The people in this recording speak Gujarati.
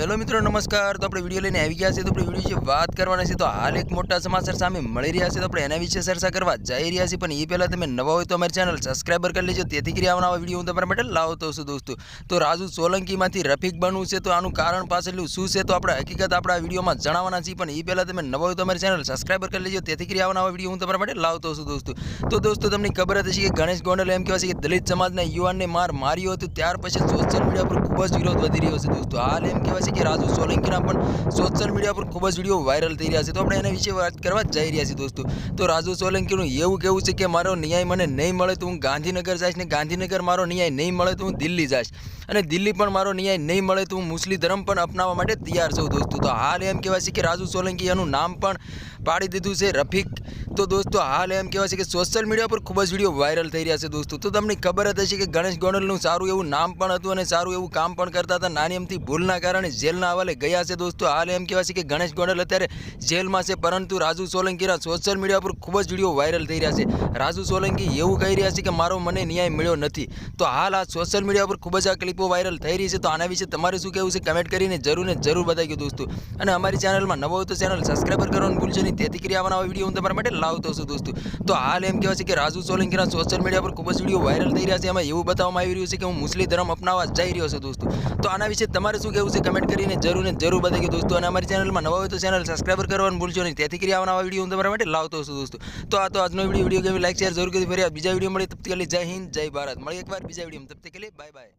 हेलो मित्रों नमस्कार तो आप विडियो लेने गया तो अपने वीडियो बात करना है तो हाल एक मोटा समाचार सामी रहा है तो अपने विषय चर्चा करवा जाइ रहा है पर पहले तुम नवा हो तो अमरी चैनल सब्सक्राइब कर लीजिए तो कर आवा वीडियो तरह मैं लाओ तो शो दोस्तों तो राजू सोलंकी में रफिक बनू है तो आ कारण पास शू है तो आप हकीकत अपना वीडियो में जाना है पे तुम नवा हो तो अमरी चैनल सब्सक्राइब कर लीजिए तथी कर आवा वीडियो हूँ तरह मैं लाओ तो शो दोस्तों तो दोस्तों तमें खबर थी कि गणेश गोडल एम कहवा कि दलित समाज ने युवा ने मार मारियों त्यार पे सोशल मीडिया पर खूब विरोध बढ़ी रो दोस्तों हाल एम कहवा હોય છે કે રાજુ સોલંકીના પણ સોશિયલ મીડિયા પર ખૂબ જ વિડીયો વાયરલ થઈ રહ્યા છે તો આપણે એના વિશે વાત કરવા જઈ રહ્યા છીએ દોસ્તો તો રાજુ સોલંકીનું એવું કેવું છે કે મારો ન્યાય મને નહીં મળે તો હું ગાંધીનગર જઈશ ને ગાંધીનગર મારો ન્યાય નહીં મળે તો હું દિલ્હી જઈશ અને દિલ્હી પણ મારો ન્યાય નહીં મળે તો હું મુસ્લિમ ધર્મ પણ અપનાવવા માટે તૈયાર છું દોસ્તો તો હાલ એમ કહેવાય છે કે રાજુ સોલંકી એનું નામ પણ પાડી દીધું છે રફીક તો દોસ્તો હાલ એમ કહેવાય છે કે સોશિયલ મીડિયા પર ખૂબ જ વિડીયો વાયરલ થઈ રહ્યા છે દોસ્તો તો તમને ખબર જ હશે કે ગણેશ ગોંડલનું સારું એવું નામ પણ હતું અને સારું એવું કામ પણ કરતા હતા નાની એમથી ભૂલના કારણે જેલના હવાલે ગયા છે દોસ્તો હાલ એમ કહેવાય છે કે ગણેશ ગોંડલ અત્યારે જેલમાં છે પરંતુ રાજુ સોલંકીના સોશિયલ મીડિયા પર ખૂબ જ વિડીયો વાયરલ થઈ રહ્યા છે રાજુ સોલંકી એવું કહી રહ્યા છે કે મારો મને ન્યાય મળ્યો નથી તો હાલ આ સોશિયલ મીડિયા પર ખૂબ જ આ ક્લિપો કો વાયરલ થઈ રહી છે તો આના વિશે તમારું શું કહેવું છે કમેન્ટ કરીને જરૂર ને જરૂર બતાજો દોસ્તો અને અમારી ચેનલ માં નવા તો ચેનલ સબ્સ્ક્રાઇબર કરવાનું ભૂલજો નહીં તે થી ક્રિયાવાનાવા વિડિયો તમારા માટે લાવતો છું દોસ્તો તો હાલ એમ કહેવા છે કે રાજુ સોલિંગરા સોશિયલ મીડિયા પર ખૂબ જ વિડિયો વાયરલ થઈ રહ્યા છે એમાં એવું બતાવવામાં આવી રહ્યું છે કે હું મુસ્લી ધર્મ અપનાવવા જઈ રહ્યો છું દોસ્તો તો આના વિશે તમારું શું કહેવું છે કમેન્ટ કરીને જરૂર ને જરૂર બતાજો દોસ્તો અને અમારી ચેનલ માં નવા તો ચેનલ સબ્સ્ક્રાઇબર કરવાનું ભૂલજો નહીં તે થી ક્રિયાવાનાવા વિડિયો તમારા માટે લાવતો છું દોસ્તો તો આ તો આજનો વિડિયો વિડિયો ગમે लाइक શેર જરૂર કરજો ફરી આ બીજા વિડિયો મળી ત્યાં સુધી જય હિન્દ જય ભારત મળી એકવાર બીજા વિડિયોમાં ત્યાં સુધી બાય બાય